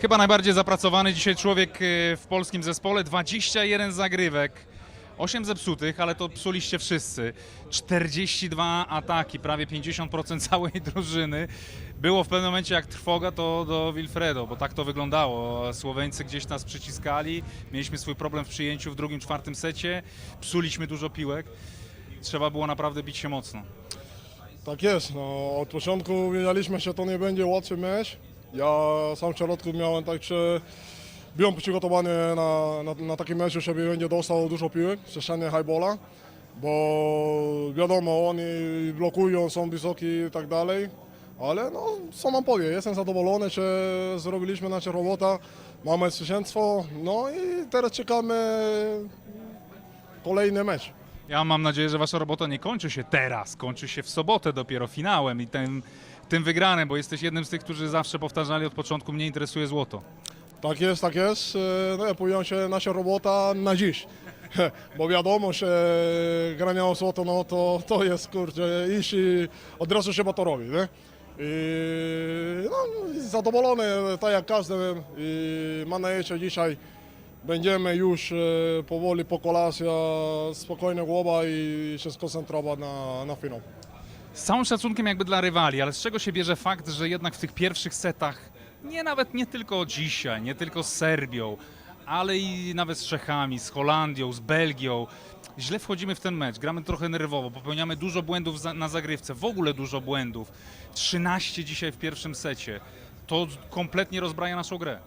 Chyba najbardziej zapracowany dzisiaj człowiek e, w polskim zespole. 21 zagrywek, 8 zepsutych, ale to psuliście wszyscy. 42 ataki, prawie 50% całej drużyny. Było w pewnym momencie jak trwoga to do Wilfredo, bo tak to wyglądało. Słoweńcy gdzieś nas przyciskali, mieliśmy swój problem w przyjęciu w drugim, czwartym secie, psuliśmy dużo piłek. Trzeba było naprawdę bić się mocno. Tak jest, no, od początku wiedzieliśmy, że to nie będzie łatwy mecz. Ja sam w środku miałem tak, że byłem przygotowany na, na, na taki mecz, żeby będzie dostał dużo piłek, szczególnie highballa, bo wiadomo, oni blokują, są wysoki i tak dalej, ale no, co mam powiedzieć, jestem zadowolony, że zrobiliśmy naszą robotę, mamy zwycięstwo, no i teraz czekamy kolejny mecz. Ja mam nadzieję, że wasza robota nie kończy się teraz, kończy się w sobotę dopiero finałem i tym, tym wygranym, bo jesteś jednym z tych, którzy zawsze powtarzali od początku, mnie interesuje złoto. Tak jest, tak jest. E, No powiem się nasza robota na dziś. Bo wiadomo, że granie o złoto, no to, to jest kurczę, iść i od razu trzeba to robić, nie? I no, zadowolony, tak jak każdy. I mam nadzieję, że dzisiaj będziemy już e, powoli po kolacji, spokojna głowa i się skoncentrować na, na finał. Z całym szacunkiem jakby dla rywali, ale z czego się bierze fakt, że jednak w tych pierwszych setach, nie nawet nie tylko dzisiaj, nie tylko z Serbią, ale i nawet z Czechami, z Holandią, z Belgią, źle wchodzimy w ten mecz, gramy trochę nerwowo, popełniamy dużo błędów na zagrywce, w ogóle dużo błędów. 13 dzisiaj w pierwszym secie. To kompletnie rozbraja naszą grę.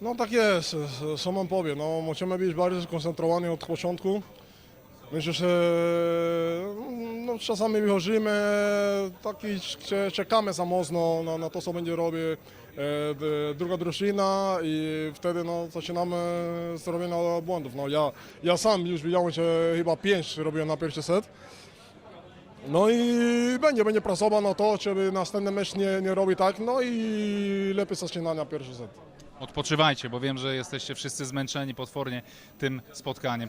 No tak jest, co mam powiem, no musimy być bardziej skoncentrowani od początku. Myślę, że no, czasami wychodzimy, taki, cze- czekamy za mocno na, na to, co będzie robić e, druga drużyna i wtedy no, zaczynamy z robienia błędów. No, ja, ja sam już widziałem, że chyba pięć robiłem na pierwszy set. No i będzie, będzie pracował na to, żeby następny mecz nie, nie robić tak, no i lepiej zaczynać na pierwszy set. Odpoczywajcie, bo wiem, że jesteście wszyscy zmęczeni potwornie tym spotkaniem.